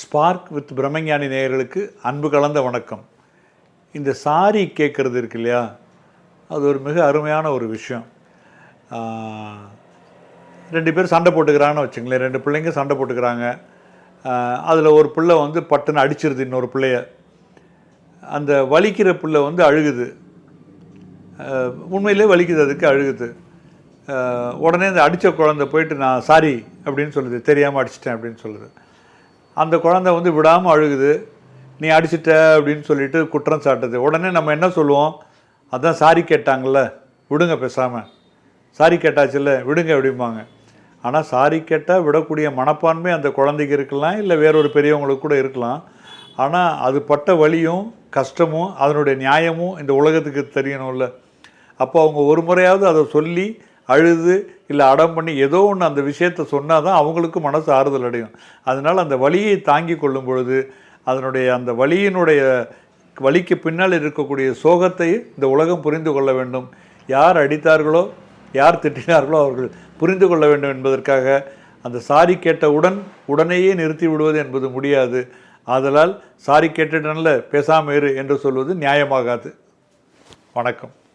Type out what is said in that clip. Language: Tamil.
ஸ்பார்க் வித் பிரம்மஞானி நேயர்களுக்கு அன்பு கலந்த வணக்கம். இந்த சாரி கேட்குறது இருக்கு இல்லையா? அது ஒரு மிக அருமையான ஒரு விஷயம். ரெண்டு பேர் சண்டை போட்டுக்கிறாங்கன்னு வச்சுங்களேன் ரெண்டு பிள்ளைங்க சண்டை போட்டுக்கிறாங்க. அதில் ஒரு பிள்ளை வந்து பட்டுன்னு அடிச்சிருது இன்னொரு பிள்ளைய. அந்த வலிக்கிற பிள்ளை வந்து அழுகுது. உண்மையிலே வலிக்குது அதுக்கு அழுகுது. உடனே இந்த அடித்த குழந்தை போயிட்டு நான் சாரி அப்படின்னு சொல்லுது. தெரியாமல் அடிச்சிட்டேன் அப்படின்னு சொல்லுது. அந்த குழந்தை வந்து விடாமல் அழுகுது. நீ அடிச்சிட்ட அப்படின்னு சொல்லிட்டு குற்றம் சாட்டுது. உடனே நம்ம என்ன சொல்லுவோம்? அதான் சாரி கேட்டாங்கல்ல. விடுங்க பேசாமல் சாரி கேட்டாச்சுல்ல விடுங்க அப்படிம்பாங்க. ஆனால் சாரி கேட்டால் விடக்கூடிய மனப்பான்மை அந்த குழந்தைக்கு இருக்கலாம் இல்லை வேறொரு பெரியவங்களுக்கு கூட இருக்கலாம். ஆனால் அது பட்ட வலியும் கஷ்டமும் அதனுடைய நியாயமும் இந்த உலகத்துக்கு தெரியணும்ல. அப்போ அவங்க ஒரு முறையாவது அதை சொல்லி அழுது இல்லை அடம் பண்ணி ஏதோ ஒன்று அந்த விஷயத்தை சொன்னால் தான் அவங்களுக்கும் மனசு ஆறுதல் அடையும். அதனால் அந்த வலியை தாங்கி கொள்ளும் பொழுது அதனுடைய அந்த வலியினுடைய வழிக்கு பின்னால் இருக்கக்கூடிய சோகத்தை இந்த உலகம் புரிந்து கொள்ள வேண்டும். யார் அடித்தார்களோ யார் திட்டினார்களோ அவர்கள் புரிந்து கொள்ள வேண்டும் என்பதற்காக அந்த சாரி கேட்டவுடன் உடனேயே நிறுத்தி விடுவது என்பது முடியாது. ஆதலால் சாரி கேட்டுட்டன்ல பேசாமல் இரு என்று சொல்வது நியாயமாகாது. வணக்கம்.